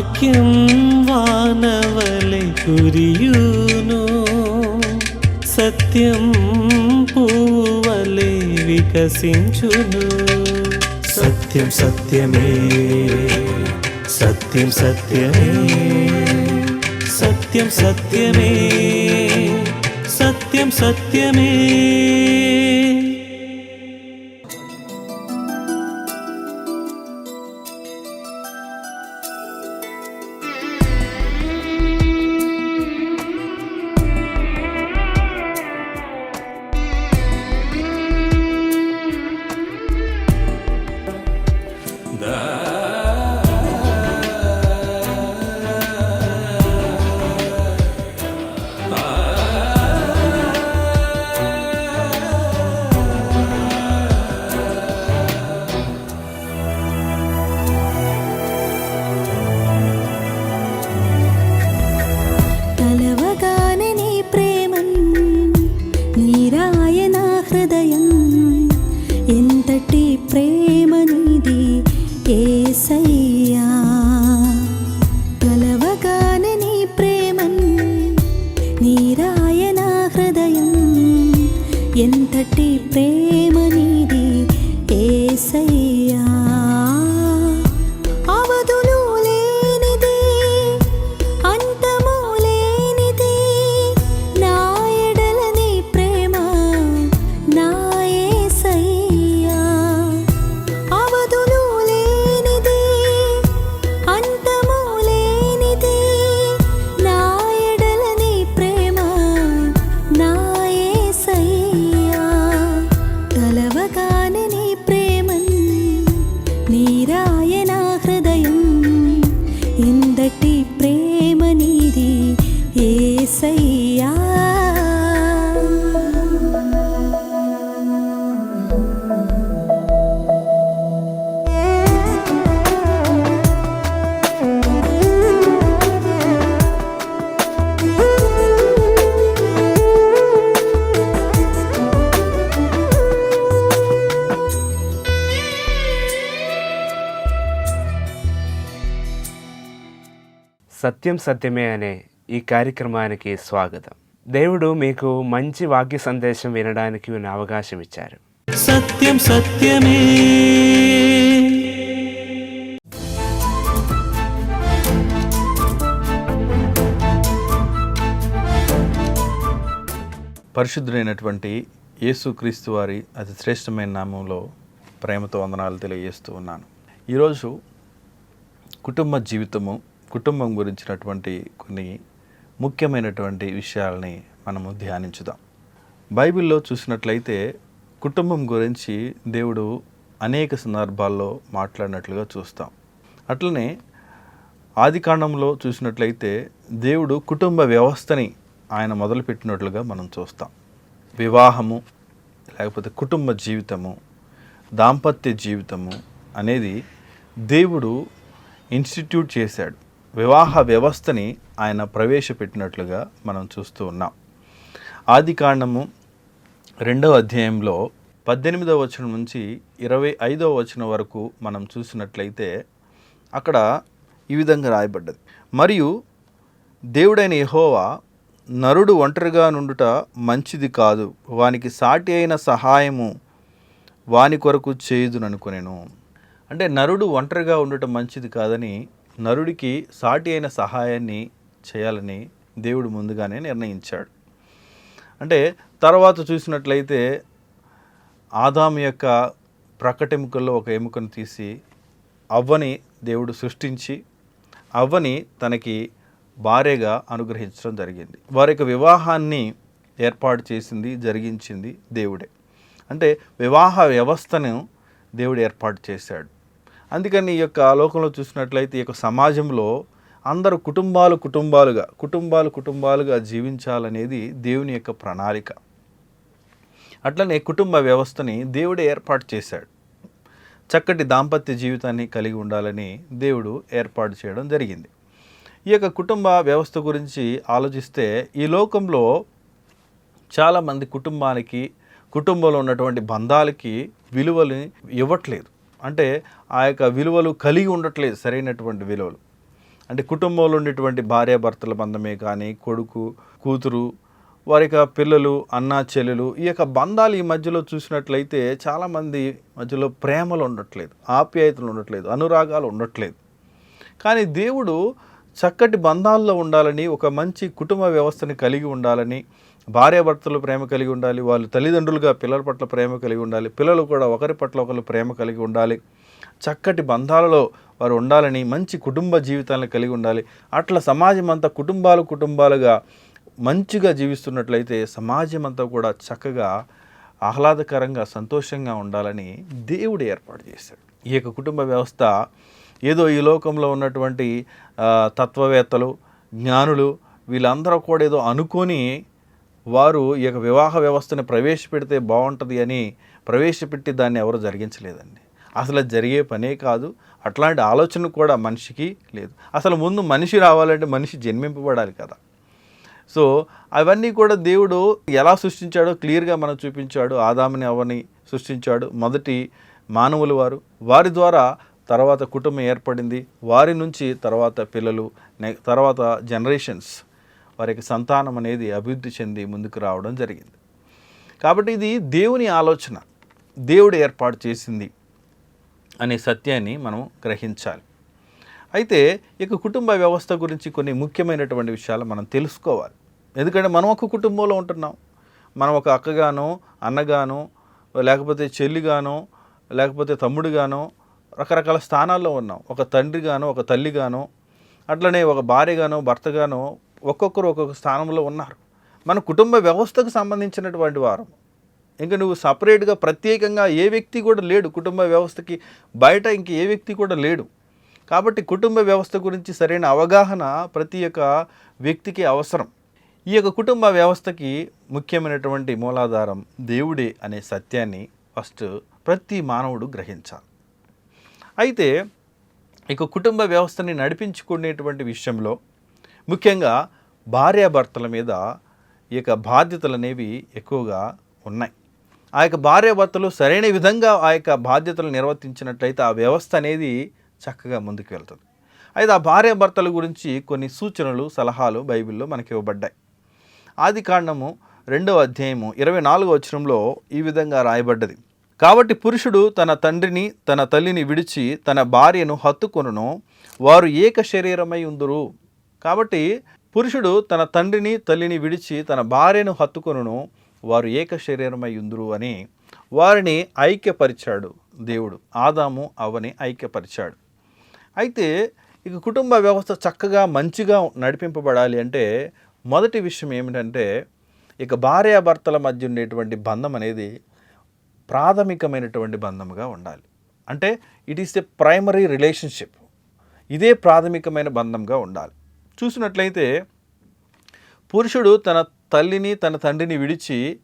వాక్యం వానవలె కురియును. సత్యం పూవలే వికసించును. సత్యం సత్యమే సత్యం సత్యమే సత్యం సత్యమే సత్యం సత్యమే. సత్యం సత్యమే అనే ఈ కార్యక్రమానికి స్వాగతం. దేవుడు మీకు మంచి వాక్య సందేశం వినడానికి ఉన్న అవకాశం ఇచ్చారు. సత్యం సత్యమే. పరిశుద్ధుడైనటువంటి యేసుక్రీస్తు వారి అతి శ్రేష్టమైన నామంలో ప్రేమతో వందనాలు తెలియజేస్తూ ఉన్నాను. ఈరోజు కుటుంబ జీవితము కుటుంబం గురించినటువంటి కొన్ని ముఖ్యమైనటువంటి విషయాలని మనము ధ్యానించుదాం. బైబిల్లో చూసినట్లయితే కుటుంబం గురించి దేవుడు అనేక సందర్భాల్లో మాట్లాడినట్లుగా చూస్తాం. అట్లనే ఆదికాండంలో చూసినట్లయితే దేవుడు కుటుంబ వ్యవస్థని ఆయన మొదలుపెట్టినట్లుగా మనం చూస్తాం. వివాహము లేకపోతే కుటుంబ జీవితము దాంపత్య జీవితము అనేది దేవుడు ఇన్స్టిట్యూట్ చేశాడు. వివాహ వ్యవస్థని ఆయన ప్రవేశపెట్టినట్లుగా మనం చూస్తూ ఉన్నాం. ఆది కాండము రెండవ అధ్యాయంలో పద్దెనిమిదవ వచనం నుంచి ఇరవై ఐదవ వచనం వరకు మనం చూసినట్లయితే అక్కడ ఈ విధంగా రాయబడ్డది. మరియు దేవుడైన యహోవా నరుడు ఒంటరిగా నుండుట మంచిది కాదు. వానికి సాటి అయిన సహాయము వాని కొరకు చేయుదుననుకునేను. అంటే నరుడు ఒంటరిగా ఉండటం మంచిది కాదని నరుడికి సాటి అయిన సహాయాన్ని చేయాలని దేవుడు ముందుగానే నిర్ణయించాడు. అంటే తర్వాత చూసినట్లయితే ఆదాము యొక్క ప్రకటెముకల్లో ఒక ఎముకను తీసి అవ్వని దేవుడు సృష్టించి అవ్వని తనకి భార్యగా అనుగ్రహించడం జరిగింది. వారి యొక్క వివాహాన్ని ఏర్పాటు చేసింది జరిగించింది దేవుడే. అంటే వివాహ వ్యవస్థను దేవుడు ఏర్పాటు చేశాడు. అందుకని ఈ యొక్క లోకంలో చూసినట్లయితే ఈ యొక్క సమాజంలో అందరూ కుటుంబాలు కుటుంబాలుగా కుటుంబాలు కుటుంబాలుగా జీవించాలనేది దేవుని యొక్క ప్రణాళిక. అట్లనే కుటుంబ వ్యవస్థని దేవుడే ఏర్పాటు చేశాడు. చక్కటి దాంపత్య జీవితాన్ని కలిగి ఉండాలని దేవుడు ఏర్పాటు చేయడం జరిగింది. ఈ యొక్క కుటుంబ వ్యవస్థ గురించి ఆలోచిస్తే ఈ లోకంలో చాలామంది కుటుంబానికి కుటుంబంలో ఉన్నటువంటి బంధాలకి విలువలు ఇవ్వట్లేదు. అంటే ఆ యొక్క విలువలు కలిగి ఉండట్లేదు సరైనటువంటి విలువలు. అంటే కుటుంబంలో ఉండేటువంటి భార్యాభర్తల బంధమే కానీ కొడుకు కూతురు వారి యొక్క పిల్లలు అన్న చెల్లెలు ఈ యొక్క బంధాలు ఈ మధ్యలో చూసినట్లయితే చాలామంది మధ్యలో ప్రేమలు ఉండట్లేదు ఆప్యాయతలు ఉండట్లేదు అనురాగాలు ఉండట్లేదు. కానీ దేవుడు చక్కటి బంధాల్లో ఉండాలని ఒక మంచి కుటుంబ వ్యవస్థని కలిగి ఉండాలని భార్యాభర్తలు ప్రేమ కలిగి ఉండాలి వాళ్ళు తల్లిదండ్రులుగా పిల్లల పట్ల ప్రేమ కలిగి ఉండాలి పిల్లలు కూడా ఒకరి పట్ల ఒకరు ప్రేమ కలిగి ఉండాలి. చక్కటి బంధాలలో వారు ఉండాలని మంచి కుటుంబ జీవితాలను కలిగి ఉండాలి. అట్లా సమాజం అంతా కుటుంబాలు కుటుంబాలుగా మంచిగా జీవిస్తున్నట్లయితే సమాజం అంతా కూడా చక్కగా ఆహ్లాదకరంగా సంతోషంగా ఉండాలని దేవుడు ఏర్పాటు చేశాడు. ఈ యొక్క కుటుంబ వ్యవస్థ ఏదో ఈ లోకంలో ఉన్నటువంటి తత్వవేత్తలు జ్ఞానులు వీళ్ళందరూ కూడా ఏదో అనుకొని వారు ఈ యొక్క వివాహ వ్యవస్థను ప్రవేశపెడితే బాగుంటుంది అని ప్రవేశపెట్టి దాన్ని ఎవరు జరిగించలేదండి. అసలు జరిగే పనే కాదు. అట్లాంటి ఆలోచన కూడా మనిషికి లేదు. అసలు ముందు మనిషి రావాలంటే మనిషి జన్మింపబడాలి కదా. సో అవన్నీ కూడా దేవుడు ఎలా సృష్టించాడో క్లియర్గా మనం చూపించాడు. ఆదాముని అవని సృష్టించాడు? మొదటి మానవులు వారు. వారి ద్వారా తర్వాత కుటుంబం ఏర్పడింది. వారి నుంచి తర్వాత పిల్లలు తర్వాత జనరేషన్స్ వారికి సంతానం అనేది అభివృద్ధి చెంది ముందుకు రావడం జరిగింది. కాబట్టి ఇది దేవుని ఆలోచన. దేవుడు ఏర్పాటు చేసింది. అనే సత్యాన్ని మనం గ్రహించాలి. అయితే ఇక కుటుంబ వ్యవస్థ గురించి కొన్ని ముఖ్యమైనటువంటి విషయాలు మనం తెలుసుకోవాలి. ఎందుకంటే మనం ఒక కుటుంబంలో ఉంటున్నాం. మనం ఒక అక్కగానో అన్నగానో లేకపోతే చెల్లిగానో లేకపోతే తమ్ముడుగానో రకరకాల స్థానాల్లో ఉన్నాం. ఒక తండ్రిగానో ఒక తల్లిగానో అట్లనే ఒక భార్యగానో భర్తగానో ఒక్కొక్కరు ఒక్కొక్క స్థానంలో ఉన్నారు. మన కుటుంబ వ్యవస్థకు సంబంధించినటువంటి వారం. ఇంకా నువ్వు సపరేట్గా ప్రత్యేకంగా ఏ వ్యక్తి కూడా లేడు. కుటుంబ వ్యవస్థకి బయట ఇంక ఏ వ్యక్తి కూడా లేడు. కాబట్టి కుటుంబ వ్యవస్థ గురించి సరైన అవగాహన ప్రతి ఒక్క వ్యక్తికి అవసరం. ఈ యొక్క కుటుంబ వ్యవస్థకి ముఖ్యమైనటువంటి మూలాధారం దేవుడే అనే సత్యాన్ని ఫస్ట్ ప్రతి మానవుడు గ్రహించాలి. అయితే ఇక కుటుంబ వ్యవస్థని నడిపించుకునేటువంటి విషయంలో ముఖ్యంగా భార్యాభర్తల మీద ఈ యొక్క బాధ్యతలు అనేవి ఎక్కువగా ఉన్నాయి. ఆ యొక్క భార్యాభర్తలు సరైన విధంగా ఆ యొక్క బాధ్యతలు నిర్వర్తించినట్లయితే ఆ వ్యవస్థ అనేది చక్కగా ముందుకు వెళ్తుంది. అయితే ఆ భార్యాభర్తల గురించి కొన్ని సూచనలు సలహాలు బైబిల్లో మనకి ఇవ్వబడ్డాయి. ఆది కాండము రెండవ అధ్యాయము ఇరవై నాలుగో వచనంలో ఈ విధంగా రాయబడ్డది. కాబట్టి పురుషుడు తన తండ్రిని తన తల్లిని విడిచి తన భార్యను హత్తుకొనును వారు ఏక శరీరమై ఉందురు. కాబట్టి పురుషుడు తన తండ్రిని తల్లిని విడిచి తన భార్యను హత్తుకొనును వారు ఏక శరీరమై ఉందరు అని వారిని ఐక్యపరిచాడు దేవుడు. ఆదాము అవని ఐక్యపరిచాడు. అయితే ఇక కుటుంబ వ్యవస్థ చక్కగా మంచిగా నడిపింపబడాలి అంటే మొదటి విషయం ఏమిటంటే ఇక భార్యాభర్తల మధ్య ఉండేటువంటి బంధం అనేది ప్రాథమికమైనటువంటి బంధముగా ఉండాలి. అంటే it is a primary relationship ఇదే ప్రాథమికమైన బంధంగా ఉండాలి. చూసినట్లయితే పురుషుడు తన తల్లిని తన తండ్రిని విడిచి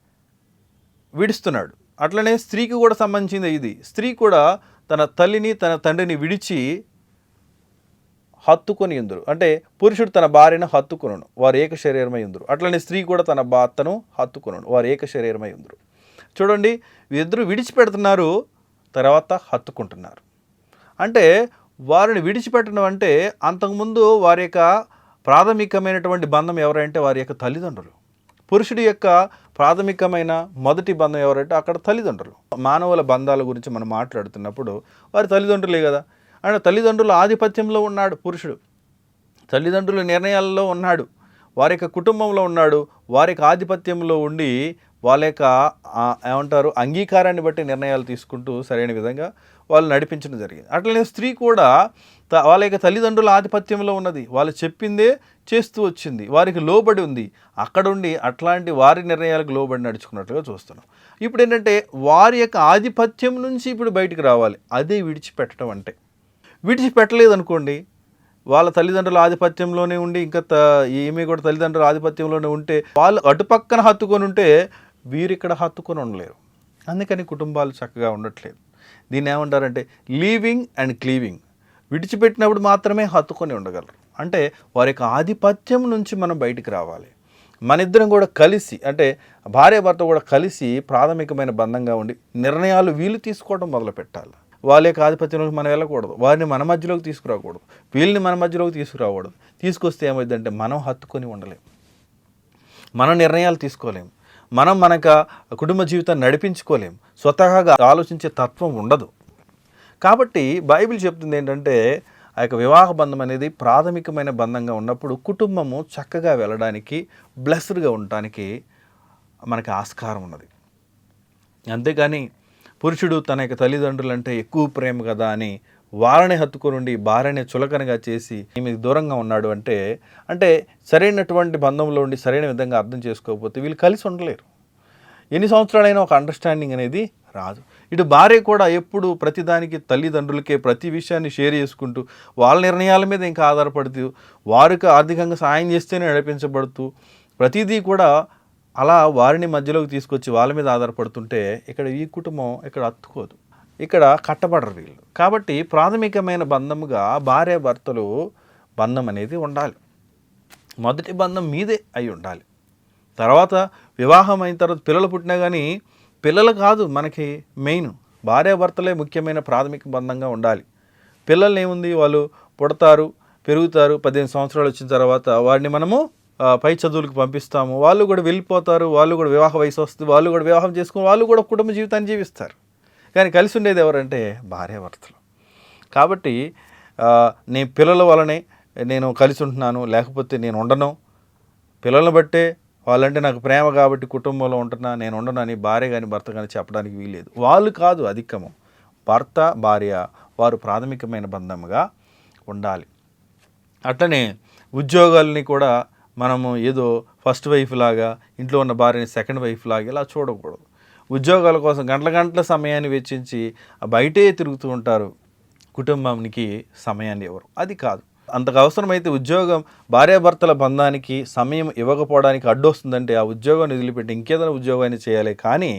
విడుస్తున్నాడు. అట్లనే స్త్రీకి కూడా సంబంధించింది ఇది. స్త్రీ కూడా తన తల్లిని తన తండ్రిని విడిచి హత్తుకొని ఉందరు అంటే పురుషుడు తన భార్యను హత్తుకొనును వారు ఏక శరీరమై ఉందరు. అట్లనే స్త్రీ కూడా తన భర్తను హత్తుకొనును వారు ఏక శరీరమై ఉందరు. చూడండి వీరిద్దరు విడిచిపెడుతున్నారు తర్వాత హత్తుకుంటున్నారు. అంటే వారిని విడిచిపెట్టడం అంటే అంతకుముందు వారి యొక్క ప్రాథమికమైనటువంటి బంధం ఎవరంటే వారి యొక్క తల్లిదండ్రులు. పురుషుడి యొక్క ప్రాథమికమైన మొదటి బంధం ఎవరంటే అక్కడ తల్లిదండ్రులు. మానవుల బంధాల గురించి మనం మాట్లాడుతున్నప్పుడు వారి తల్లిదండ్రులే కదా. ఆయన తల్లిదండ్రుల ఆధిపత్యంలో ఉన్నాడు పురుషుడు. తల్లిదండ్రుల నిర్ణయాల్లో ఉన్నాడు. వారి యొక్క కుటుంబంలో ఉన్నాడు. వారి యొక్క ఆధిపత్యంలో ఉండి వాళ్ళ యొక్క ఏమంటారు అంగీకారాన్ని బట్టి నిర్ణయాలు తీసుకుంటూ సరైన విధంగా వాళ్ళు నడిపించడం జరిగింది. అట్లనే స్త్రీ కూడా త- వాళ్ళ యొక్క తల్లిదండ్రుల ఆధిపత్యంలో ఉన్నది. వాళ్ళు చెప్పిందే చేస్తూ వచ్చింది. వారికి లోబడి ఉంది. అక్కడుండి అట్లాంటి వారి నిర్ణయాలకు లోబడి నడుచుకున్నట్లుగా చూస్తున్నాం. ఇప్పుడు ఏంటంటే వారి యొక్క ఆధిపత్యం నుంచి ఇప్పుడు బయటికి రావాలి. అదే విడిచిపెట్టడం అంటే. విడిచిపెట్టలేదు అనుకోండి వాళ్ళ తల్లిదండ్రుల ఆధిపత్యంలోనే ఉండి ఇంకా త కూడా తల్లిదండ్రుల ఆధిపత్యంలోనే ఉంటే వాళ్ళు అటుపక్కన హత్తుకొని ఉంటే వీరిక్కడ హత్తుకొని ఉండలేరు. అందుకని కుటుంబాలు చక్కగా ఉండట్లేదు. దీన్ని ఏమంటారంటే లీవింగ్ అండ్ క్లీవింగ్. విడిచిపెట్టినప్పుడు మాత్రమే హత్తుకొని ఉండగలరు. అంటే వారి యొక్క ఆధిపత్యం నుంచి మనం బయటికి రావాలి. మన ఇద్దరం కూడా కలిసి అంటే భార్యాభర్త కూడా కలిసి ప్రాథమికమైన బంధంగా ఉండి నిర్ణయాలు వీలు తీసుకోవడం మొదలు పెట్టాలి వాళ్ళ యొక్క ఆధిపత్యంలోకి మనం వెళ్ళకూడదు. వారిని మన మధ్యలోకి తీసుకురాకూడదు. వీళ్ళని మన మధ్యలోకి తీసుకురాకూడదు. తీసుకొస్తే ఏమైందంటే మనం హత్తుకొని ఉండలేము మనం నిర్ణయాలు తీసుకోలేము మనం మనక కుటుంబ జీవితాన్ని నడిపించుకోలేం. స్వతహాగా ఆలోచించే తత్వం ఉండదు. కాబట్టి బైబిల్ చెప్తుంది ఏంటంటే ఆ యొక్క వివాహ బంధం అనేది ప్రాథమికమైన బంధంగా ఉన్నప్పుడు కుటుంబము చక్కగా వెళ్ళడానికి బ్లెస్డ్గా ఉండటానికి మనకి ఆస్కారం ఉన్నది. అంతేగాని పురుషుడు తన యొక్క తల్లిదండ్రులు అంటే ఎక్కువ ప్రేమ కదా అని వారిని హత్తుకొనుండి భార్యని చులకనగా చేసి ఈమెకు దూరంగా ఉన్నాడు అంటే అంటే సరైనటువంటి బంధంలో ఉండి సరైన విధంగా అర్థం చేసుకోకపోతే వీళ్ళు కలిసి ఉండలేరు. ఎన్ని సంవత్సరాలైనా ఒక అండర్స్టాండింగ్ అనేది రాదు. ఇటు భార్య కూడా ఎప్పుడు ప్రతిదానికి తల్లిదండ్రులకే ప్రతి విషయాన్ని షేర్ చేసుకుంటూ వాళ్ళ నిర్ణయాల మీద ఇంకా ఆధారపడుతూ వారికి ఆర్థికంగా సాయం చేస్తేనే నడిపించబడుతూ ప్రతిదీ కూడా అలా వారిని మధ్యలోకి తీసుకొచ్చి వాళ్ళ మీద ఆధారపడుతుంటే ఇక్కడ ఈ కుటుంబం ఇక్కడ అత్తుకోదు ఇక్కడ కట్టబడరు వీళ్ళు. కాబట్టి ప్రాథమికమైన బంధముగా భార్య భర్తలు బంధం అనేది ఉండాలి. మొదటి బంధం మీదే అయి ఉండాలి. తర్వాత వివాహం అయిన తర్వాత పిల్లలు పుట్టినా కానీ పిల్లలు కాదు మనకి మెయిన్. భార్యాభర్తలే ముఖ్యమైన ప్రాథమిక బంధంగా ఉండాలి. పిల్లల్ని ఏముంది? వాళ్ళు పుడతారు పెరుగుతారు. పదిహేను సంవత్సరాలు వచ్చిన తర్వాత వారిని మనము పై చదువులకు పంపిస్తాము. వాళ్ళు కూడా వెళ్ళిపోతారు. వాళ్ళు కూడా వివాహ వయసు వస్తుంది. వాళ్ళు కూడా వివాహం చేసుకుని వాళ్ళు కూడా కుటుంబ జీవితాన్ని జీవిస్తారు. కానీ కలిసి ఉండేది ఎవరంటే భార్యాభర్తలు కాబట్టి నీ పిల్లల వలనే నేను కలిసి ఉంటున్నాను లేకపోతే నేను ఉండను. పిల్లల్ని బట్టే వాళ్ళంటే నాకు ప్రేమ కాబట్టి కుటుంబంలో ఉంటున్నా నేను ఉండను అని భార్య కానీ భర్త కానీ చెప్పడానికి వీలేదు వాళ్ళు కాదు అధికము. భర్త భార్య వారు ప్రాథమికమైన బంధముగా ఉండాలి. అట్లనే ఉద్యోగాలని కూడా మనము ఏదో ఫస్ట్ వైఫ్ లాగా ఇంట్లో ఉన్న భార్యని సెకండ్ వైఫ్ లాగా ఇలా చూడకూడదు. ఉద్యోగాల కోసం గంటల గంటల సమయాన్ని వెచ్చించి బయటే తిరుగుతూ ఉంటారు కుటుంబానికి సమయాన్ని ఇవ్వరు అది కాదు. అంతకు అవసరమైతే ఉద్యోగం భార్యాభర్తల బంధానికి సమయం ఇవ్వకపోవడానికి అడ్డొస్తుందంటే ఆ ఉద్యోగాన్ని వదిలిపెట్టి ఇంకేదైనా ఉద్యోగాన్ని చేయాలి కానీ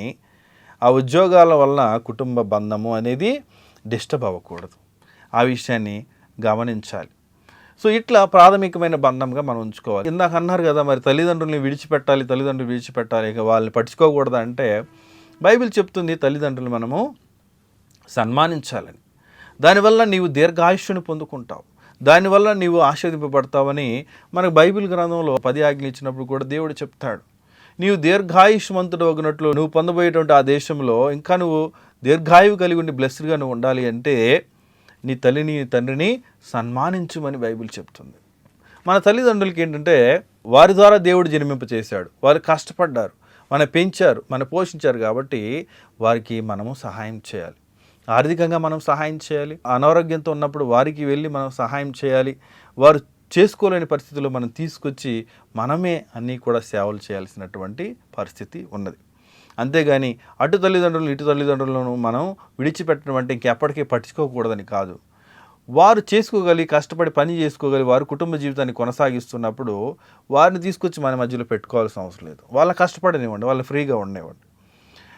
ఆ ఉద్యోగాల వలన కుటుంబ బంధము అనేది డిస్టర్బ్ అవ్వకూడదు. ఆ విషయాన్ని గమనించాలి. సో ఇట్లా ప్రాథమికమైన బంధంగా మనం ఉంచుకోవాలి. ఇందాక అన్నారు కదా మరి తల్లిదండ్రుల్ని విడిచిపెట్టాలి తల్లిదండ్రులు విడిచిపెట్టాలి ఇక వాళ్ళని పట్టించుకోకూడదు అంటే బైబిల్ చెప్తుంది తల్లిదండ్రులు మనము సన్మానించాలని. దానివల్ల నీవు దీర్ఘాయుష్యుని పొందుకుంటావు. దానివల్ల నీవు ఆశీర్దింపబడతావని మనకు బైబిల్ గ్రంథంలో పది ఆజ్ఞలు ఇచ్చినప్పుడు కూడా దేవుడు చెప్తాడు. నీవు దీర్ఘాయుష్మంతుడు ఒకనట్లు నువ్వు పొందబోయేటువంటి ఆ దేశంలో ఇంకా నువ్వు దీర్ఘాయువు కలిగి ఉండి బ్లెస్డ్గా నువ్వు ఉండాలి అంటే నీ తల్లిని తండ్రిని సన్మానించుమని బైబిల్ చెప్తుంది. మన తల్లిదండ్రులకి ఏంటంటే వారి ద్వారా దేవుడు జన్మింప చేశాడు వారు కష్టపడ్డారు. మన పెంచారు మన పోషించారు కాబట్టి వారికి మనము సహాయం చేయాలి. ఆర్థికంగా మనం సహాయం చేయాలి. అనారోగ్యంతో ఉన్నప్పుడు వారికి వెళ్ళి మనం సహాయం చేయాలి. వారు చేసుకోలేని పరిస్థితుల్లో మనం తీసుకొచ్చి మనమే అన్నీ కూడా సేవలు చేయాల్సినటువంటి పరిస్థితి ఉన్నది. అంతేగాని అటు తల్లిదండ్రులు ఇటు తల్లిదండ్రులను మనం విడిచిపెట్టడం అంటే ఇంకెప్పటికీ పట్టించుకోకూడదని కాదు. వారు చేసుకోగలిగి కష్టపడి పని చేసుకోగలిగి వారు కుటుంబ జీవితాన్ని కొనసాగిస్తున్నప్పుడు వారిని తీసుకొచ్చి మన మధ్యలో పెట్టుకోవాల్సిన అవసరం లేదు. వాళ్ళ కష్టపడనివ్వండి వాళ్ళు ఫ్రీగా ఉండనివ్వండి.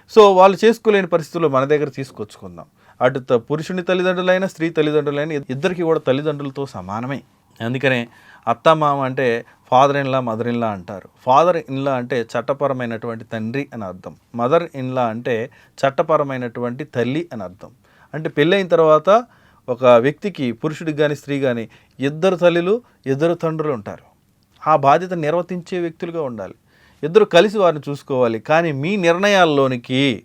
సో వాళ్ళు చేసుకోలేని పరిస్థితుల్లో మన దగ్గర తీసుకొచ్చుకుందాం. అటు పురుషుని తల్లిదండ్రులైనా స్త్రీ తల్లిదండ్రులైనా ఇద్దరికి కూడా తల్లిదండ్రులతో సమానమే. అందుకనే అత్త మామ అంటే father in law mother in law అంటారు. ఫాదర్ ఇన్లా అంటే చట్టపరమైనటువంటి తండ్రి అని అర్థం. మదర్ ఇన్లా అంటే చట్టపరమైనటువంటి తల్లి అని అర్థం. అంటే పెళ్ళైన తర్వాత ఒక వ్యక్తికి పురుషుడికి కానీ స్త్రీ కానీ ఇద్దరు తల్లులు ఇద్దరు తండ్రులు ఉంటారు. ఆ బాధ్యత నిర్వర్తించే వ్యక్తులుగా ఉండాలి. ఇద్దరు కలిసి వారిని చూసుకోవాలి. కానీ మీ నిర్ణయాల్లోనికి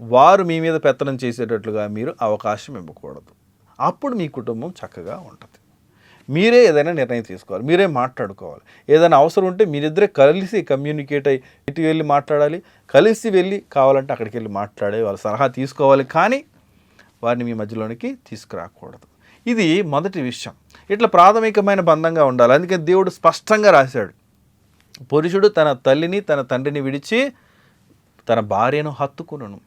వారు మీ మీద పెత్తనం చేసేటట్లుగా మీరు అవకాశం ఇవ్వకూడదు. అప్పుడు మీ కుటుంబం చక్కగా ఉంటుంది. మీరే ఏదైనా నిర్ణయం తీసుకోవాలి. మీరే మాట్లాడుకోవాలి. ఏదైనా అవసరం ఉంటే మీరిద్దరే కలిసి కమ్యూనికేట్ అయ్యి ఇటు వెళ్ళి మాట్లాడాలి. కలిసి వెళ్ళి కావాలంటే అక్కడికి వెళ్ళి మాట్లాడే వాళ్ళ సలహా తీసుకోవాలి. కానీ వారిని మీ మధ్యలోనికి తీసుకురాకూడదు. ఇది మొదటి విషయం. ఇట్లా ప్రాథమికమైన బంధంగా ఉండాలి. అందుకే దేవుడు స్పష్టంగా రాశాడు. పురుషుడు తన తల్లిని తన తండ్రిని విడిచి తన భార్యను హత్తుకును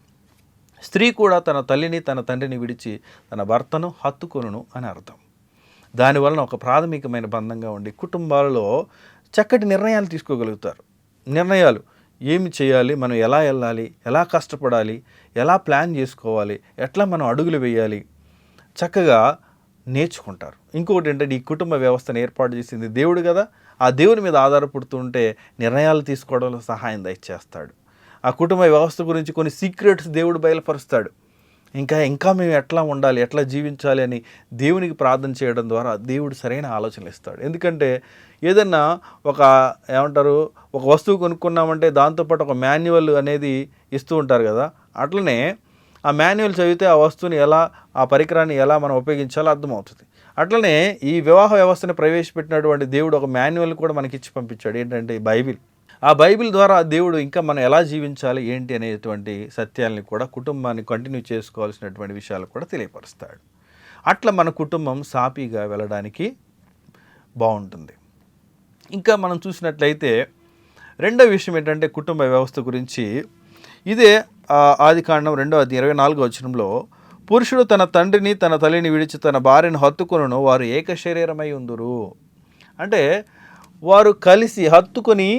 స్త్రీ కూడా తన తల్లిని తన తండ్రిని విడిచి తన భర్తను హత్తుకొనును అని అర్థం. దానివలన ఒక ప్రాథమికమైన బంధంగా ఉండి కుటుంబాలలో చక్కటి నిర్ణయాలు తీసుకోగలుగుతారు. నిర్ణయాలు. ఏమి చేయాలి మనం ఎలా వెళ్ళాలి ఎలా కష్టపడాలి ఎలా ప్లాన్ చేసుకోవాలి ఎట్లా మనం అడుగులు వేయాలి చక్కగా నేర్చుకుంటారు. ఇంకొకటి ఏంటంటే ఈ కుటుంబ వ్యవస్థను ఏర్పాటు చేసింది దేవుడు కదా. ఆ దేవుని మీద ఆధారపడుతుంటే నిర్ణయాలు తీసుకోవడంలో సహాయం దయచేస్తాడు. ఆ కుటుంబ వ్యవస్థ గురించి కొన్ని సీక్రెట్స్ దేవుడు బయలుపరుస్తాడు. ఇంకా ఇంకా మేము ఎట్లా ఉండాలి ఎట్లా జీవించాలి అని దేవునికి ప్రార్థన చేయడం ద్వారా దేవుడు సరైన ఆలోచనలు ఇస్తాడు. ఎందుకంటే ఏదన్నా ఒక ఏమంటారు ఒక వస్తువు కొనుక్కున్నామంటే దాంతోపాటు ఒక మాన్యువల్ అనేది ఇస్తూ ఉంటారు కదా. అట్లనే ఆ మాన్యువల్ చదివితే ఆ వస్తువుని ఎలా ఆ పరికరాన్ని ఎలా మనం ఉపయోగించాలో అర్థమవుతుంది. అట్లనే ఈ వివాహ వ్యవస్థను ప్రవేశపెట్టినటువంటి దేవుడు ఒక మాన్యువల్ కూడా మనకి ఇచ్చి పంపించాడు. ఏంటంటే బైబిల్. ఆ బైబిల్ ద్వారా దేవుడు ఇంకా మనం ఎలా జీవించాలి ఏంటి అనేటువంటి సత్యాలని కూడా కుటుంబాన్ని కంటిన్యూ చేసుకోవాల్సినటువంటి విషయాలు కూడా తెలియపరుస్తాడు. అట్లా మన కుటుంబం సాపీగా వెళ్ళడానికి బాగుంటుంది. ఇంకా మనం చూసినట్లయితే రెండో విషయం ఏంటంటే కుటుంబ వ్యవస్థ గురించి. ఇదే ఆది కాండం రెండో అది ఇరవై నాలుగో వచనంలో పురుషుడు తన తండ్రిని తన తల్లిని విడిచి తన భార్యను హత్తుకును వారు ఏక శరీరమై ఉందురు. అంటే వారు కలిసి హత్తుకొని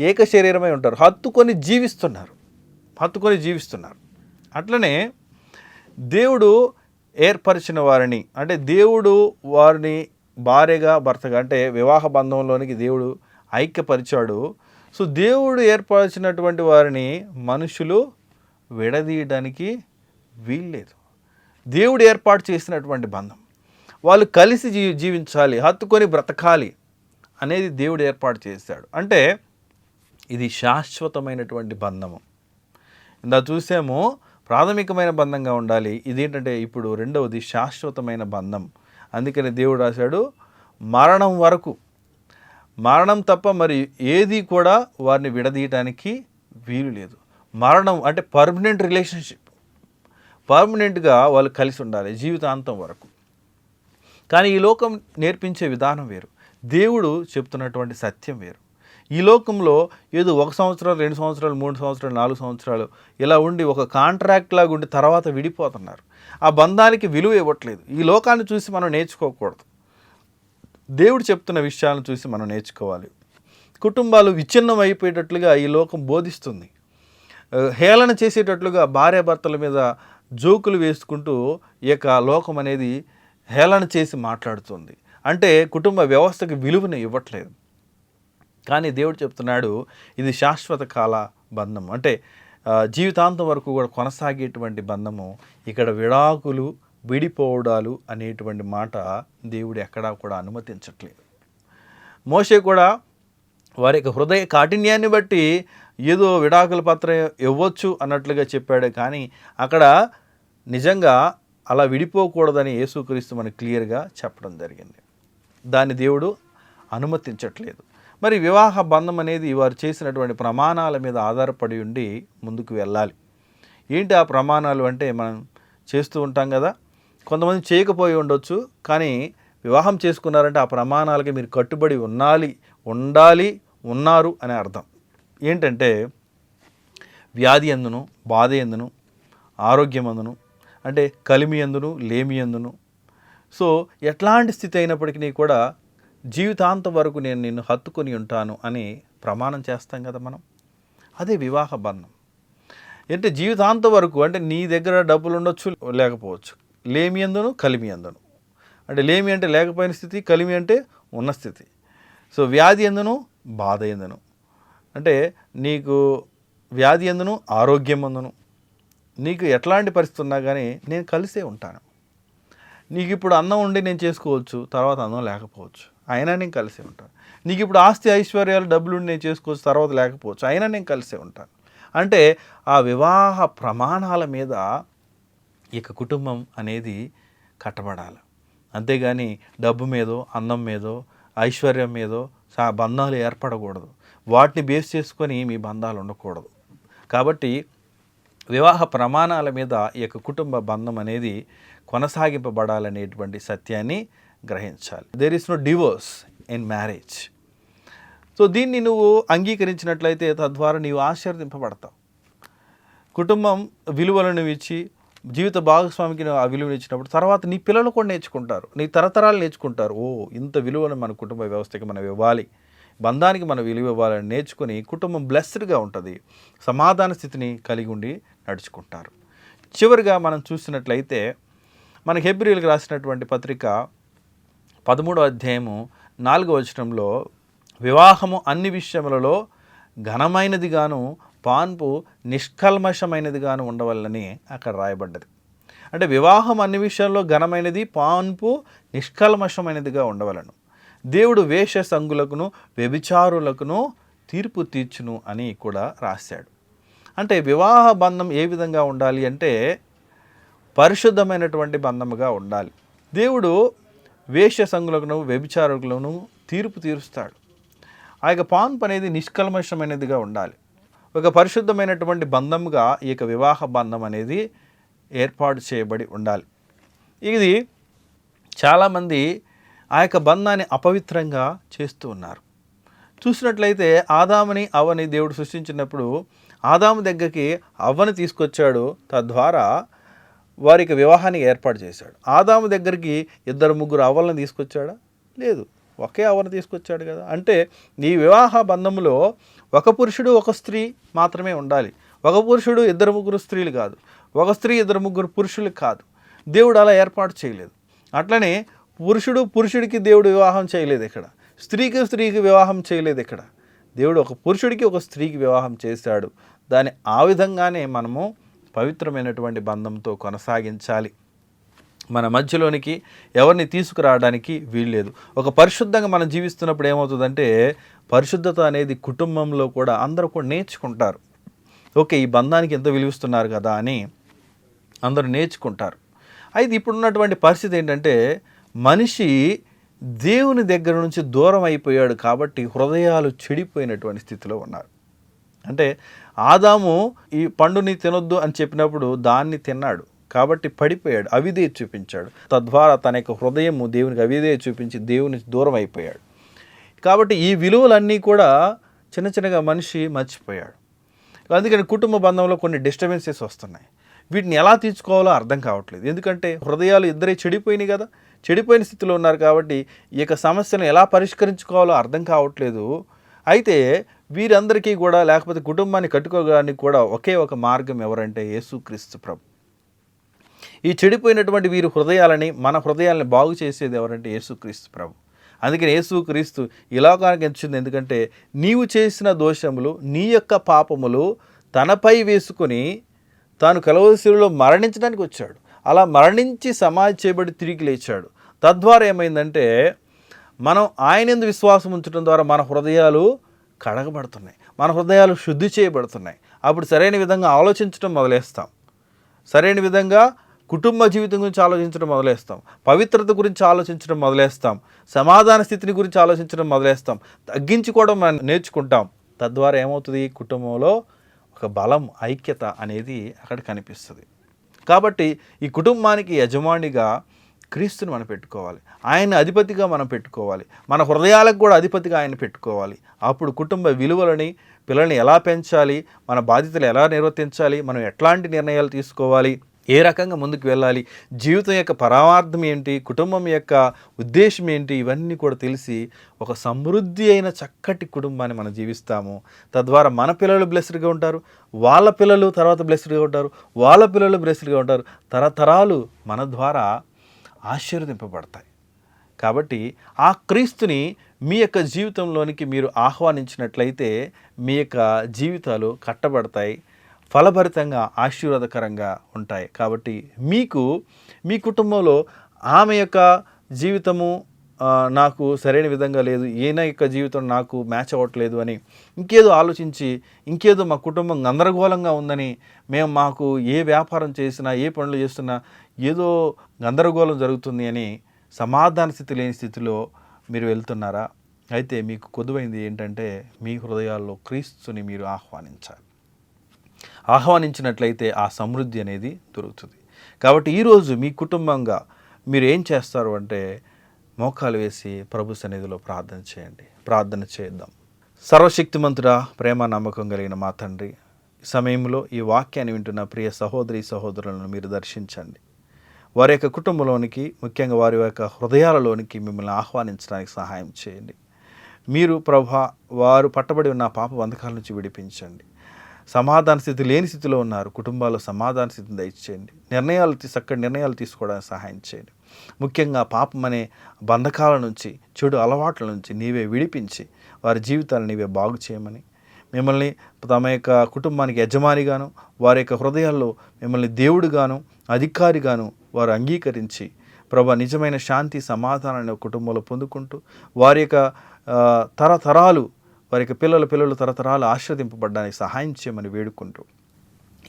ఏక శరీరమై ఉంటారు. హత్తుకొని జీవిస్తున్నారు. హత్తుకొని జీవిస్తున్నారు. అట్లనే దేవుడు ఏర్పరిచిన వారిని అంటే దేవుడు వారిని భార్యగా భర్తగా అంటే వివాహ బంధంలోనికి దేవుడు ఐక్యపరిచాడు. సో దేవుడు ఏర్పరిచినటువంటి వారిని మనుషులు విడదీయడానికి వీల్లేదు. దేవుడు ఏర్పాటు చేసినటువంటి బంధం. వాళ్ళు కలిసి జీ జీవించాలి హత్తుకొని బ్రతకాలి అనేది దేవుడు ఏర్పాటు చేశాడు. అంటే ఇది శాశ్వతమైనటువంటి బంధము. ఇందా చూసాము ప్రాథమికమైన బంధంగా ఉండాలి. ఇదేంటంటే ఇప్పుడు రెండవది శాశ్వతమైన బంధం. అందుకని దేవుడు రాశాడు మరణం వరకు. మరణం తప్ప మరి ఏది కూడా వారిని విడదీయటానికి వీలు లేదు. మరణం అంటే పర్మనెంట్ రిలేషన్షిప్. పర్మనెంట్గా వాళ్ళు కలిసి ఉండాలి జీవితాంతం వరకు. కానీ ఈ లోకం నేర్పించే విధానం వేరు. దేవుడు చెప్తున్నటువంటి సత్యం వేరు. ఈ లోకంలో ఏదో ఒక సంవత్సరాలు రెండు సంవత్సరాలు మూడు సంవత్సరాలు నాలుగు సంవత్సరాలు ఇలా ఉండి ఒక కాంట్రాక్ట్ లాగా ఉండి తర్వాత విడిపోతున్నారు. ఆ బంధానికి విలువ ఇవ్వట్లేదు. ఈ లోకాన్ని చూసి మనం నేర్చుకోకూడదు. దేవుడు చెప్తున్న విషయాలను చూసి మనం నేర్చుకోవాలి. కుటుంబాలు విచ్ఛిన్నం అయిపోయేటట్లుగా ఈ లోకం బోధిస్తుంది. హేళన చేసేటట్లుగా భార్యాభర్తల మీద జోకులు వేసుకుంటూ ఈ యొక్క లోకం అనేది హేళన చేసి మాట్లాడుతుంది. అంటే కుటుంబ వ్యవస్థకు విలువను ఇవ్వట్లేదు. కానీ దేవుడు చెప్తున్నాడు ఇది శాశ్వత కాల బంధం అంటే జీవితాంతం వరకు కూడా కొనసాగేటువంటి బంధము ఇక్కడ విడాకులు విడిపోవడాలు అనేటువంటి మాట దేవుడు ఎక్కడా కూడా అనుమతించట్లేదు. మోసే కూడా వారి యొక్క హృదయ కాఠిన్యాన్ని బట్టి ఏదో విడాకుల పత్రం ఇవ్వచ్చు అన్నట్లుగా చెప్పాడు కానీ అక్కడ నిజంగా అలా విడిపోకూడదని యేసుక్రీస్తు మనకు క్లియర్గా చెప్పడం జరిగింది. దాన్ని దేవుడు అనుమతించట్లేదు. మరి వివాహ బంధం అనేది వారు చేసినటువంటి ప్రమాణాల మీద ఆధారపడి ఉండి ముందుకు వెళ్ళాలి. ఏంటి ఆ ప్రమాణాలు అంటే మనం చేస్తూ ఉంటాం కదా కొంతమంది చేయకపోయి ఉండొచ్చు కానీ వివాహం చేసుకున్నారంటే ఆ ప్రమాణాలకి మీరు కట్టుబడి ఉండాలి ఉండాలి ఉన్నారు అనే అర్థం. ఏంటంటే వ్యాధి ఎందును బాధ ఎందును ఆరోగ్యం అందును అంటే కలిమి ఎందును లేమి ఎందును. సో ఎట్లాంటి స్థితి అయినప్పటికీ కూడా జీవితాంతం వరకు నేను నిన్ను హత్తుకొని ఉంటాను అని ప్రమాణం చేస్తాం కదా మనం? అదే వివాహ బంధం. అంటే జీవితాంతం వరకు అంటే నీ దగ్గర డబ్బులు ఉండొచ్చు లేకపోవచ్చు. లేమి ఎందును? కలిమి ఎందును. అంటే లేమి అంటే లేకపోయిన స్థితి కలిమి అంటే ఉన్న స్థితి. సో వ్యాధి ఎందును? బాధ ఎందును. అంటే నీకు వ్యాధి ఎందును? ఆరోగ్యం ఎందును. నీకు ఎట్లాంటి పరిస్థితి ఉన్నా కానీ నేను కలిసే ఉంటాను. నీకు ఇప్పుడు అన్నం ఉండి నేను చేసుకోవచ్చు తర్వాత అన్నం లేకపోవచ్చు. అయినా నేను కలిసే ఉంటాను. నీకు ఇప్పుడు ఆస్తి ఐశ్వర్యాలు డబ్బులు నేను చేసుకోవచ్చు తర్వాత లేకపోవచ్చు అయినా నేను కలిసే ఉంటాను. అంటే ఆ వివాహ ప్రమాణాల మీద ఇక కుటుంబం అనేది కట్టబడాలి. అంతేగాని డబ్బు మీదో అందం మీదో ఐశ్వర్యం మీదో సా బంధాలు ఏర్పడకూడదు. వాటిని బేస్ చేసుకొని మీ బంధాలు ఉండకూడదు. కాబట్టి వివాహ ప్రమాణాల మీద ఈ యొక్క కుటుంబ బంధం అనేది కొనసాగింపబడాలనేటువంటి సత్యాన్ని గ్రహించాలి. There is no divorce in marriage so దీన్ని నువ్వు అంగీకరించినట్లయితే తద్వారా నీవు ఆశీర్వదింపబడతావు. కుటుంబం విలువలను ఇచ్చి జీవిత భాగస్వామికి నువ్వు ఆ విలువను ఇచ్చినప్పుడు తర్వాత నీ పిల్లలు కూడా నేర్చుకుంటారు. నీ తరతరాలు నేర్చుకుంటారు. ఓ ఇంత విలువను మన కుటుంబ వ్యవస్థకి మనం ఇవ్వాలి. బంధానికి మనం విలువ ఇవ్వాలని నేర్చుకుని కుటుంబం బ్లెస్డ్గా ఉంటుంది. సమాధాన స్థితిని కలిగి ఉండి నడుచుకుంటారు. చివరిగా మనం చూసినట్లయితే మన హెబ్రిల్కి రాసినటువంటి పత్రిక పదమూడో అధ్యాయము నాలుగో వచనంలో వివాహము అన్ని విషయములలో ఘనమైనదిగాను పాన్పు నిష్కల్మషమైనదిగాను ఉండవల్లని అక్కడ రాయబడ్డది. అంటే వివాహం అన్ని విషయాల్లో ఘనమైనది పాన్పు నిష్కల్మషమైనదిగా ఉండవలను. దేవుడు వేష సంగులకును వ్యభిచారులకును తీర్పు తీర్చును అని కూడా రాశాడు. అంటే వివాహ బంధం ఏ విధంగా ఉండాలి అంటే పరిశుద్ధమైనటువంటి బంధముగా ఉండాలి. దేవుడు వేష సంగులకును వ్యభిచారకులను తీర్పు తీరుస్తాడు. ఆ యొక్క పాన్పు అనేది నిష్కల్మషమైనదిగా ఉండాలి. ఒక పరిశుద్ధమైనటువంటి బంధంగా ఈ యొక్క వివాహ బంధం అనేది ఏర్పాటు చేయబడి ఉండాలి. ఇది చాలామంది ఆ యొక్క బంధాన్ని అపవిత్రంగా చేస్తూ ఉన్నారు. చూసినట్లయితే ఆదాముని అవని దేవుడు సృష్టించినప్పుడు ఆదాము దగ్గరికి అవ్వని తీసుకొచ్చాడు తద్వారా వారికి వివాహాన్ని ఏర్పాటు చేశాడు. ఆదాము దగ్గరికి ఇద్దరు ముగ్గురు అవ్వలను తీసుకొచ్చాడా? లేదు. ఒకే అవ్వను తీసుకొచ్చాడు కదా. అంటే ఈ వివాహ బంధంలో ఒక పురుషుడు ఒక స్త్రీ మాత్రమే ఉండాలి. ఒక పురుషుడు ఇద్దరు ముగ్గురు స్త్రీలు కాదు. ఒక స్త్రీ ఇద్దరు ముగ్గురు పురుషులు కాదు. దేవుడు అలా ఏర్పాటు చేయలేదు. అట్లనే పురుషుడు పురుషుడికి దేవుడు వివాహం చేయలేదు ఇక్కడ. స్త్రీకి స్త్రీకి వివాహం చేయలేదు ఇక్కడ. దేవుడు ఒక పురుషుడికి ఒక స్త్రీకి వివాహం చేశాడు. దాని ఆ విధంగానే మనము పవిత్రమైనటువంటి బంధంతో కొనసాగించాలి. మన మధ్యలోనికి ఎవరిని తీసుకురావడానికి వీల్లేదు. ఒక పరిశుద్ధంగా మనం జీవిస్తున్నప్పుడు ఏమవుతుందంటే పరిశుద్ధత అనేది కుటుంబంలో కూడా అందరూ కూడా నేర్చుకుంటారు. ఓకే ఈ బంధానికి ఎంత విలువిస్తున్నారు కదా అని అందరూ నేర్చుకుంటారు. అయితే ఇప్పుడున్నటువంటి పరిస్థితి ఏంటంటే మనిషి దేవుని దగ్గర నుంచి దూరం అయిపోయాడు కాబట్టి హృదయాలు చెడిపోయినటువంటి స్థితిలో ఉన్నారు. అంటే ఆదాము ఈ పండుని తినొద్దు అని చెప్పినప్పుడు దాన్ని తిన్నాడు. కాబట్టి పడిపోయాడు. అవిధేయ చూపించాడు. తద్వారా తన యొక్క హృదయము దేవునికి అవిధేయ చూపించి దేవుని దూరం అయిపోయాడు కాబట్టి ఈ విలువలన్నీ కూడా చిన్న చిన్నగా మనిషి మర్చిపోయాడు. అందుకని కుటుంబ బంధంలో కొన్ని డిస్టర్బెన్సెస్ వస్తున్నాయి. వీటిని ఎలా తీర్చుకోవాలో అర్థం కావట్లేదు. ఎందుకంటే హృదయాలు ఇద్దరే చెడిపోయినాయి కదా. చెడిపోయిన స్థితిలో ఉన్నారు కాబట్టి ఈ యొక్క సమస్యను ఎలా పరిష్కరించుకోవాలో అర్థం కావట్లేదు. అయితే వీరందరికీ కూడా లేకపోతే కుటుంబాన్ని కట్టుకోవడానికి కూడా ఒకే ఒక మార్గం ఎవరంటే యేసుక్రీస్తు ప్రభు. ఈ చెడిపోయినటువంటి వీరి హృదయాలని మన హృదయాలని బాగు చేసేది ఎవరంటే యేసుక్రీస్తు ప్రభు. అందుకని యేసుక్రీస్తు ఈ లోకానికి వచ్చింది ఎందుకంటే నీవు చేసిన దోషములు నీ యొక్క పాపములు తనపై వేసుకొని తాను కలవసిలో మరణించడానికి వచ్చాడు. అలా మరణించి సమాధి చేయబడి తిరిగి లేచాడు. తద్వారా ఏమైందంటే మనం ఆయన ఎందు విశ్వాసం ఉంచడం ద్వారా మన హృదయాలు కడగబడుతున్నాయి. మన హృదయాలు శుద్ధి చేయబడుతున్నాయి. అప్పుడు సరైన విధంగా ఆలోచించడం మొదలేస్తాం. సరైన విధంగా కుటుంబ జీవితం గురించి ఆలోచించడం మొదలేస్తాం. పవిత్రత గురించి ఆలోచించడం మొదలేస్తాం. సమాధాన స్థితిని గురించి ఆలోచించడం మొదలేస్తాం. తగ్గించుకోవడం మనం నేర్చుకుంటాం. తద్వారా ఏమవుతుంది? కుటుంబంలో ఒక బలం ఐక్యత అనేది అక్కడ కనిపిస్తుంది. కాబట్టి ఈ కుటుంబానికి యజమానిగా క్రీస్తుని మనం పెట్టుకోవాలి. ఆయన అధిపతిగా మనం పెట్టుకోవాలి. మన హృదయాలకు కూడా అధిపతిగా ఆయన పెట్టుకోవాలి. అప్పుడు కుటుంబ విలువలని పిల్లల్ని ఎలా పెంచాలి మన బాధ్యతలు ఎలా నిర్వర్తించాలి మనం ఎట్లాంటి నిర్ణయాలు తీసుకోవాలి ఏ రకంగా ముందుకు వెళ్ళాలి జీవితం యొక్క పరమార్థం ఏంటి కుటుంబం యొక్క ఉద్దేశం ఏంటి ఇవన్నీ కూడా తెలిసి ఒక సమృద్ధి అయిన చక్కటి కుటుంబాన్ని మనం జీవిస్తాము. తద్వారా మన పిల్లలు బ్లెస్డ్గా ఉంటారు వాళ్ళ పిల్లలు తర్వాత బ్లెస్డ్గా ఉంటారు వాళ్ళ పిల్లలు బ్లెస్డ్గా ఉంటారు. తరతరాలు మన ద్వారా ఆశీర్వదింపబడతాయి. కాబట్టి ఆ క్రీస్తుని మీ యొక్క జీవితంలోనికి మీరు ఆహ్వానించినట్లయితే మీ యొక్క జీవితాలు కట్టబడతాయి ఫలభరితంగా ఆశీర్వాదకరంగా ఉంటాయి. కాబట్టి మీకు మీ కుటుంబంలో ఆమె యొక్క జీవితము నాకు సరైన విధంగా లేదు ఈయన యొక్క జీవితం నాకు మ్యాచ్ అవ్వట్లేదు అని ఇంకేదో ఆలోచించి ఇంకేదో మా కుటుంబం గందరగోళంగా ఉందని మేము మాకు ఏ వ్యాపారం చేసినా ఏ పనులు చేస్తున్నా ఏదో గందరగోళం జరుగుతుంది అని సమాధాన స్థితి లేని స్థితిలో మీరు వెళ్తున్నారా? అయితే మీకు కొదువైంది ఏంటంటే మీ హృదయాల్లో క్రీస్తుని మీరు ఆహ్వానించాలి. ఆహ్వానించినట్లయితే ఆ సమృద్ధి అనేది దొరుకుతుంది. కాబట్టి ఈరోజు మీ కుటుంబంగా మీరు ఏం చేస్తారు అంటే మోకాలు వేసి ప్రభు సన్నిధిలో ప్రార్థన చేయండి. ప్రార్థన చేద్దాం. సర్వశక్తిమంతుడా ప్రేమ నమ్మకం కలిగిన మా తండ్రి ఈ సమయంలో ఈ వాక్యాన్ని వింటున్న ప్రియ సహోదరి సహోదరులను మీరు దర్శించండి. వారి యొక్క కుటుంబంలోనికి ముఖ్యంగా వారి యొక్క హృదయాలలోనికి మిమ్మల్ని ఆహ్వానించడానికి సహాయం చేయండి. మీరు ప్రభా వారు పట్టబడి ఉన్న పాప బంధకాల నుంచి విడిపించండి. సమాధాన స్థితి లేని స్థితిలో ఉన్నారు. కుటుంబాల్లో సమాధాన స్థితిని దయచేయండి. నిర్ణయాలు తీ చక్కటి నిర్ణయాలు తీసుకోవడానికి సహాయం చేయండి. ముఖ్యంగా పాపం అనే బంధకాల నుంచి చెడు అలవాట్ల నుంచి నీవే విడిపించి వారి జీవితాలను నీవే బాగు చేయమని. మిమ్మల్ని తమ యొక్క కుటుంబానికి యజమానిగాను వారి యొక్క హృదయాల్లో మిమ్మల్ని దేవుడుగాను అధికారిగాను వారు అంగీకరించి ప్రభా నిజమైన శాంతి సమాధానాన్ని కుటుంబంలో పొందుకుంటూ వారి యొక్క తరతరాలు వారి యొక్క పిల్లల పిల్లలు తరతరాలు ఆశ్రదింపబడడానికి సహాయం చేయమని వేడుకుంటూ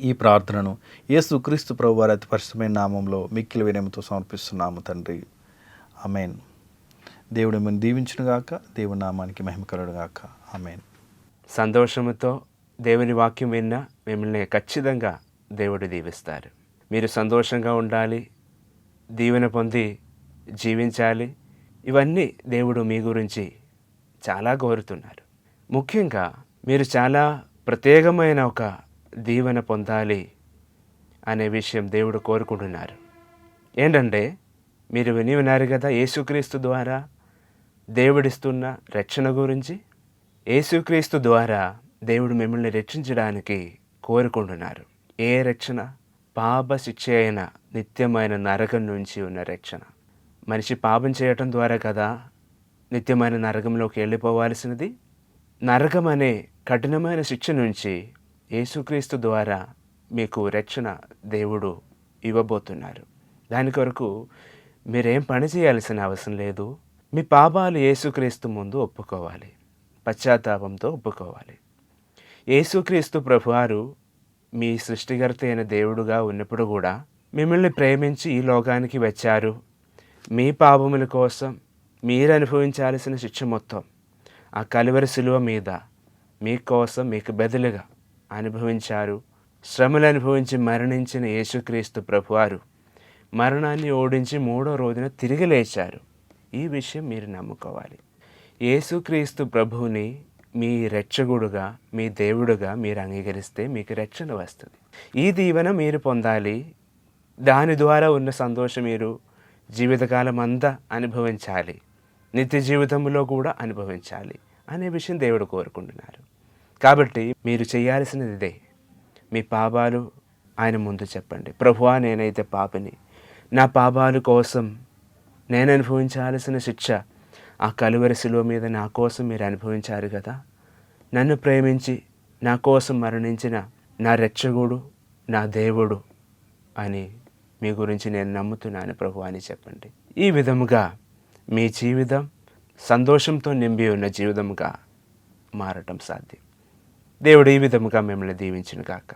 ఈ ప్రార్థనను యేసు క్రీస్తు ప్రభు వారి అతి పరిశుభమైన నామంలో మిక్కిలి వినయంతో సమర్పిస్తున్నాము తండ్రి. అమేన్ దేవుడు మిమ్మల్ని దీవించునుగాక దేవుడి నామానికి మహిమ కలుగుగాక అమేన్ సంతోషముతో దేవుని వాక్యం విన్నా మిమ్మల్ని ఖచ్చితంగా దేవుడు దీవిస్తారు. మీరు సంతోషంగా ఉండాలి దీవెన పొంది జీవించాలి. ఇవన్నీ దేవుడు మీ గురించి చాలా కోరుతున్నారు. ముఖ్యంగా మీరు చాలా ప్రత్యేకమైన ఒక దీవెన పొందాలి అనే విషయం దేవుడు కోరుకుంటున్నారు. ఏంటంటే మీరు విని ఉన్నారు కదా యేసుక్రీస్తు ద్వారా దేవుడిస్తున్న రక్షణ గురించి? యేసుక్రీస్తు ద్వారా దేవుడు మిమ్మల్ని రక్షించడానికి కోరుకుంటున్నారు. ఏ రక్షణ? పాప శిక్ష అయిన నిత్యమైన నరకం నుంచి ఉన్న రక్షణ. మనిషి పాపం చేయటం ద్వారా కదా నిత్యమైన నరకంలోకి వెళ్ళిపోవాల్సినది? నరకం అనే కఠినమైన శిక్ష నుంచి యేసుక్రీస్తు ద్వారా మీకు రక్షణ దేవుడు ఇవ్వబోతున్నారు. దాని కొరకు మీరేం పని చేయాల్సిన అవసరం లేదు. మీ పాపాలు యేసుక్రీస్తు ముందు ఒప్పుకోవాలి. పశ్చాత్తాపంతో ఒప్పుకోవాలి. యేసుక్రీస్తు ప్రభువారు మీ సృష్టికర్త అయిన దేవుడుగా ఉన్నప్పుడు కూడా మిమ్మల్ని ప్రేమించి ఈ లోకానికి వచ్చారు. మీ పాపముల కోసం మీరు అనుభవించాల్సిన శిక్ష మొత్తం ఆ కలువరి శిలువ మీద మీకోసం మీకు బదులుగా అనుభవించారు. శ్రమలు అనుభవించి మరణించిన యేసుక్రీస్తు ప్రభువారు మరణాన్ని ఓడించి మూడో రోజున తిరిగి లేచారు. ఈ విషయం మీరు నమ్ముకోవాలి. యేసుక్రీస్తు ప్రభువుని మీ రక్షకుడుగా మీ దేవుడుగా మీరు అంగీకరిస్తే మీకు రక్షణ వస్తుంది. ఈ దీవెన మీరు పొందాలి. దాని ద్వారా ఉన్న సంతోషం మీరు జీవితకాలం అంతా అనుభవించాలి. నిత్య జీవితంలో కూడా అనుభవించాలి అనే విషయం దేవుడు కోరుకుంటున్నారు. కాబట్టి మీరు చేయాల్సినది ఇదే. మీ పాపాలు ఆయన ముందు చెప్పండి. ప్రభువా నేనైతే పాపిని. నా పాపాలు కోసం నేను అనుభవించాల్సిన శిక్ష ఆ కలువరి శిలువ మీద నా కోసం మీరు అనుభవించారు కదా. నన్ను ప్రేమించి నా కోసం మరణించిన నా రెచ్చగుడు నా దేవుడు అని మీ గురించి నేను నమ్ముతున్నాను ప్రభు అని చెప్పండి. ఈ విధముగా మీ జీవితం సంతోషంతో నింపి ఉన్న జీవితంగా మారటం సాధ్యం. దేవుడు ఈ విధముగా మిమ్మల్ని దీవించిన కాక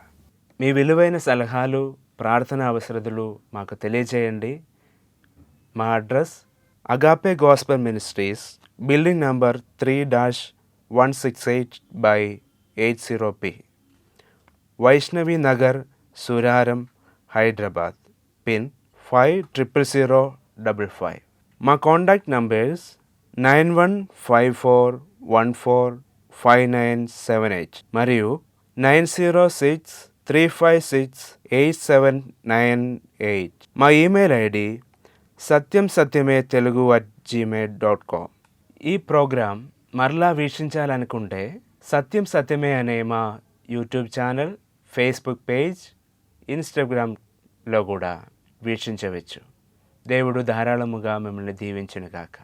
మీ విలువైన సలహాలు ప్రార్థన అవసరతలు మాకు తెలియజేయండి. మా address Agape Gospel Ministries building number three dash one six eight by eight zero P Vaishnavi Nagar Suraram Hyderabad. Pin five triple zero double five మా contact numbers nine one five four one four five nine seven eight మరియు nine zero six three five six eight seven nine eight మా email ID సత్యం సత్యమే Telugu at gmail dot com ఈ program మరలా వీక్షించాలనుకుంటే సత్యం సత్యమే అనే మా యూట్యూబ్ ఛానల్ ఫేస్బుక్ పేజ్ ఇన్స్టాగ్రామ్లో కూడా వీక్షించవచ్చు. దేవుడు ధారాళముగా మిమ్మల్ని దీవించునుగాక.